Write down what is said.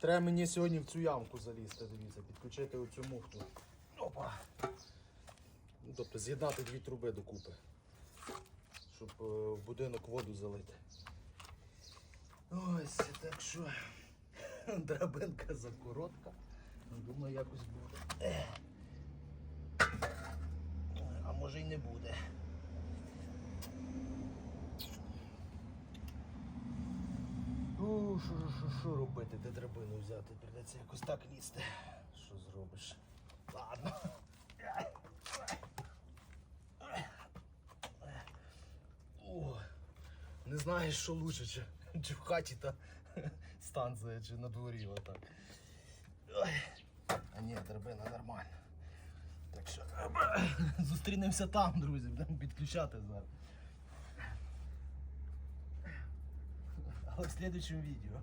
Треба мені сьогодні в цю ямку залізти, дивіться, підключити оцю муфту. Опа. Ну, тобто з'єднати дві труби докупи. Щоб е, в будинок воду залити. Ось, так що драбинка закоротка. Ну, Думаю, якось буде. А може й не буде. Ну, що, що, що робити, де драбину взяти? Придеться якось так лізти. Що зробиш? Ладно. О, не знаєш, що лучше, чи, чи в хаті та станція, чи на дворі отак. А ні, драбина нормальна. Так що зустрінемося там, друзі, будемо підключати зараз. В следующем відео.